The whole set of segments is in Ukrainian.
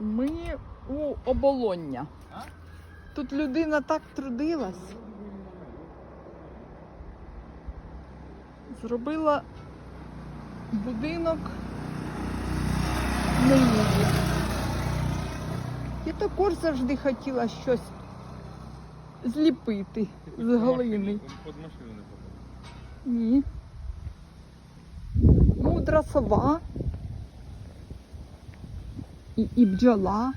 Ми у оболоння. Тут людина так трудилась. Зробила будинок на її. Я також завжди хотіла щось зліпити з глини. Ні. Мудра сова. І, і бджола.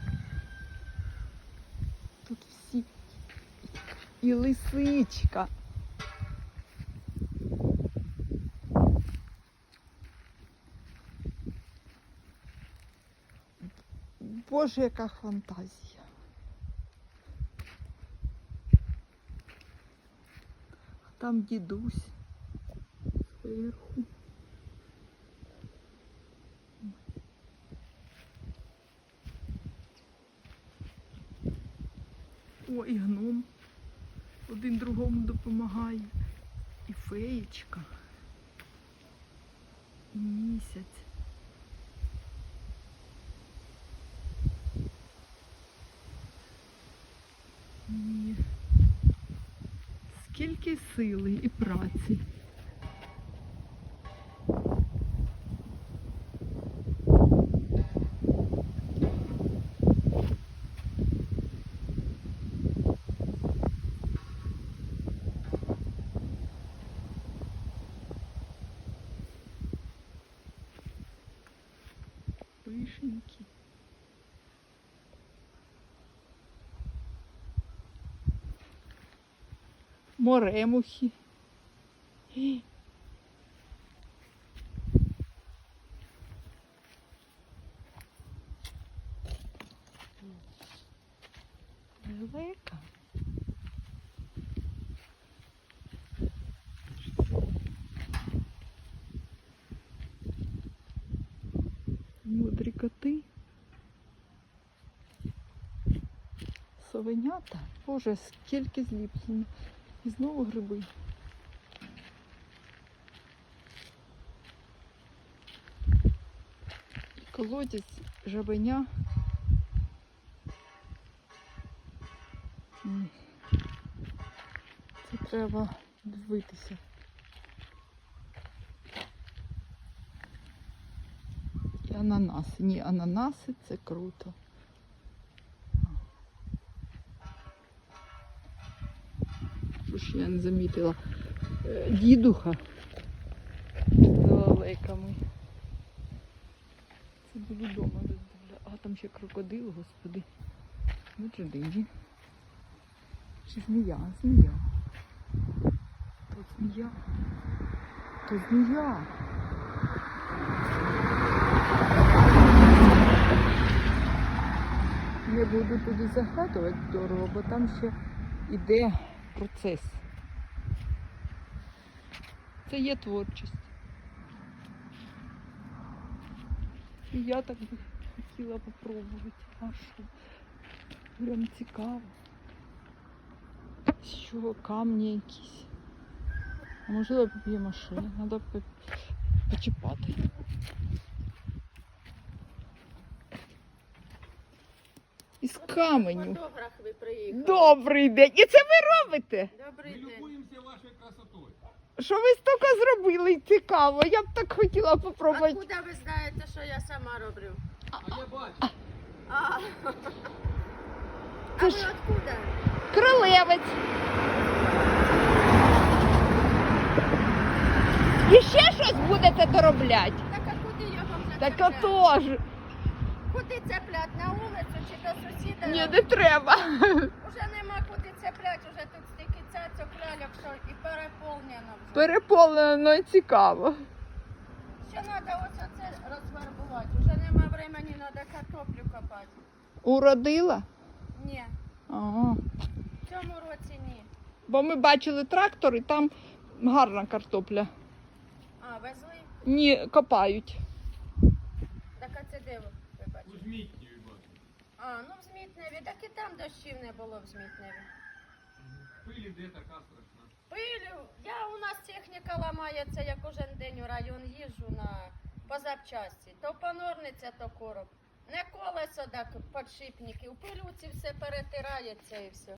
Тут всі. І лисичка. Боже, яка фантазія. А Там дідусь зверху. О, і гном. Один другому допомагає. І феєчка. І місяць. Ні. Скільки сили і праці. Вишеньки. Моремухи. Гі. Велика. Мудрі коти. Совенята. Боже, скільки зліплено. І знову гриби. І колодязь, жабеня. Це треба дивитися. Ананаси. Ні, ананаси це круто. Слушай, я не замітила. Е, Дідуха з лелеками. Це буду вдома роздивля. А там ще крокодил, господи. Ну чудині. Чи змія? Змія. То змія. То змія. Не буду туди заглядувати дорого, бо там ще іде процес. Це є творчість. І я так би хотіла попробувати. А що? Прям цікаво. Чого камні якісь. А можливо поп'є машина. Треба почіпати. Із каменю. Фотограф ви приїхали. Добрий день! І це ви робите? Добрий Ми день. любуємося вашою красотою. Що ви стільки зробили цікаво? Я б так хотіла попробувати. Откуда ви знаєте, що я сама роблю? А я бачу. А, Це а ви ж- откуда? Кролевець. І ще щось будете доробляти? Так а куди його вже Так цеплять? отож. Куди цеплять? На вулицю чи до Ні, не треба. Уже нема куди цеплять, уже тут стільки цяцьок ляльок, що і переповнено вже. Переповнено і цікаво. Ще треба ось оце розфарбувати. Уже нема времени, треба картоплю копати. Уродила? Ні, Ага. в цьому році ні. Бо ми бачили трактор і там гарна картопля. А, везли? Ні, копають. Так а це де ви ви бачите? У Змітні бачу. А, ну в Змітневі, так і там дощів не було в Змітневі. Пилі де така страшна. Пилю, я у нас техніка ламається, я кожен день у район їжджу на по запчасті. То понорниця, то короб. Не колесо, так подшипники. У пилюці все перетирається і все.